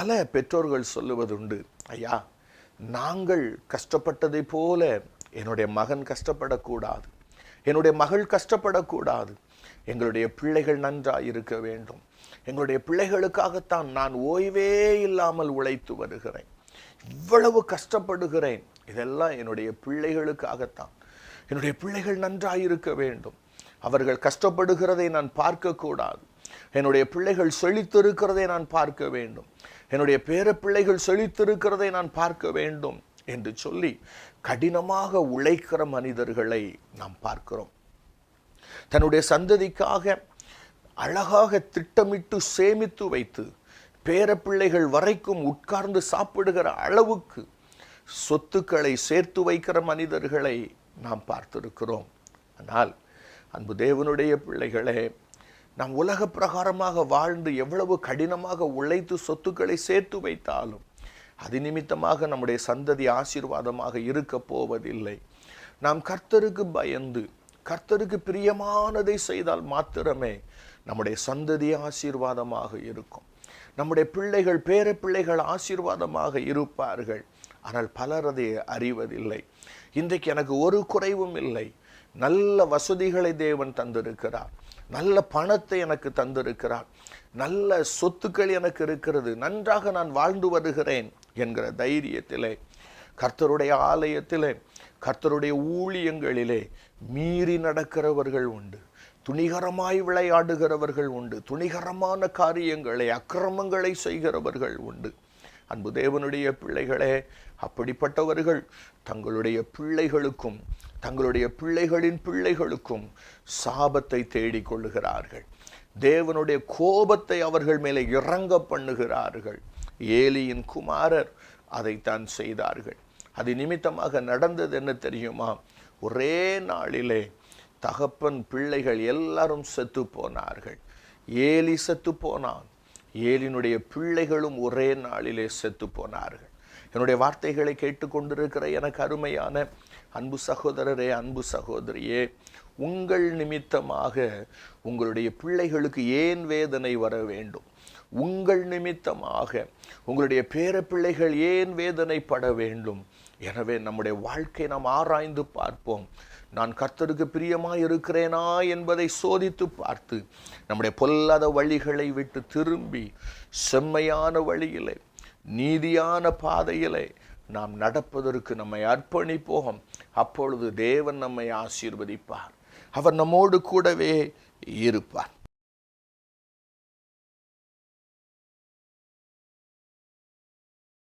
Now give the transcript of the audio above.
பல பெற்றோர்கள் சொல்லுவதுண்டு ஐயா நாங்கள் கஷ்டப்பட்டதை போல என்னுடைய மகன் கஷ்டப்படக்கூடாது என்னுடைய மகள் கஷ்டப்படக்கூடாது எங்களுடைய பிள்ளைகள் நன்றாக இருக்க வேண்டும் எங்களுடைய பிள்ளைகளுக்காகத்தான் நான் ஓய்வே இல்லாமல் உழைத்து வருகிறேன் இவ்வளவு கஷ்டப்படுகிறேன் இதெல்லாம் என்னுடைய பிள்ளைகளுக்காகத்தான் என்னுடைய பிள்ளைகள் நன்றாக இருக்க வேண்டும் அவர்கள் கஷ்டப்படுகிறதை நான் பார்க்கக்கூடாது என்னுடைய பிள்ளைகள் செழித்திருக்கிறதை நான் பார்க்க வேண்டும் என்னுடைய பேரப்பிள்ளைகள் செழித்திருக்கிறதை நான் பார்க்க வேண்டும் என்று சொல்லி கடினமாக உழைக்கிற மனிதர்களை நாம் பார்க்கிறோம். தன்னுடைய சந்ததிக்காக அழகாக திட்டமிட்டு சேமித்து வைத்து பேரப்பிள்ளைகள் வரைக்கும் உட்கார்ந்து சாப்பிடுகிற அளவுக்கு சொத்துக்களை சேர்த்து வைக்கிற மனிதர்களை நாம் பார்த்திருக்கிறோம். ஆனால் அன்பு தேவனுடைய பிள்ளைகளே நாம் உலக பிரகாரமாக வாழ்ந்து எவ்வளவு கடினமாக உழைத்து சொத்துக்களை சேர்த்து வைத்தாலும் அது நிமித்தமாக நம்முடைய சந்ததி ஆசீர்வாதமாக இருக்க போவதில்லை. நாம் கர்த்தருக்கு பயந்து கர்த்தருக்கு பிரியமானதை செய்தால் மாத்திரமே நம்முடைய சந்ததி ஆசீர்வாதமாக இருக்கும். நம்முடைய பிள்ளைகள் பேர பிள்ளைகள் ஆசீர்வாதமாக இருப்பார்கள். ஆனால் பலர் அதை அறிவதில்லை. இன்றைக்கு எனக்கு ஒரு குறைவும் இல்லை. நல்ல வசதிகளை தேவன் தந்திருக்கிறார். நல்ல பணத்தை எனக்கு தந்திருக்கிறார். நல்ல சொத்துக்கள் எனக்கு இருக்கிறது. நன்றாக நான் வாழ்ந்து வருகிறேன் என்கிற தைரியத்திலே கர்த்தருடைய ஆலயத்திலே கர்த்தருடைய ஊழியங்களிலே மீறி நடக்கிறவர்கள் உண்டு. துணிகரமாய் விளையாடுகிறவர்கள் உண்டு. துணிகரமான காரியங்களை அக்கிரமங்களை செய்கிறவர்கள் உண்டு. அன்பு தேவனுடைய பிள்ளைகளே அப்படிப்பட்டவர்கள் தங்களுடைய பிள்ளைகளுக்கும் தங்களுடைய பிள்ளைகளின் பிள்ளைகளுக்கும் சாபத்தை தேடிக் கொள்ளுகிறார்கள். தேவனுடைய கோபத்தை அவர்கள் மேலே இறங்க பண்ணுகிறார்கள். ஏலியின் குமாரர் அதைத்தான் செய்தார்கள். அது நிமித்தமாக நடந்தது என்ன தெரியுமா? ஒரே நாளிலே தகப்பன் பிள்ளைகள் எல்லாரும் செத்து போனார்கள். ஏலி செத்து போனான். ஏலினுடைய பிள்ளைகளும் ஒரே நாளிலே செத்து போனார்கள் என்னுடைய வார்த்தைகளை கேட்டுக்கொண்டிருக்கிற எனக்கு அருமையான அன்பு சகோதரரே அன்பு சகோதரியே உங்கள் நிமித்தமாக உங்களுடைய பிள்ளைகளுக்கு ஏன் வேதனை வர வேண்டும்? உங்கள் நிமித்தமாக உங்களுடைய பேரப்பிள்ளைகள் ஏன் வேதனைப்பட வேண்டும்? எனவே நம்முடைய வாழ்க்கை நாம் ஆராய்ந்து பார்ப்போம். நான் கர்த்தருக்கு பிரியமாக இருக்கிறேனா என்பதை சோதித்து பார்த்து நம்முடைய பொல்லாத வழிகளை விட்டு திரும்பி செம்மையான வழியிலே நீதியான பாதையிலே நாம் நடப்பதற்கு நம்மை அர்ப்பணிப்போம். அப்பொழுது தேவன் நம்மை ஆசீர்வதிப்பார். அவர் நம்மோடு கூடவே இருப்பார்.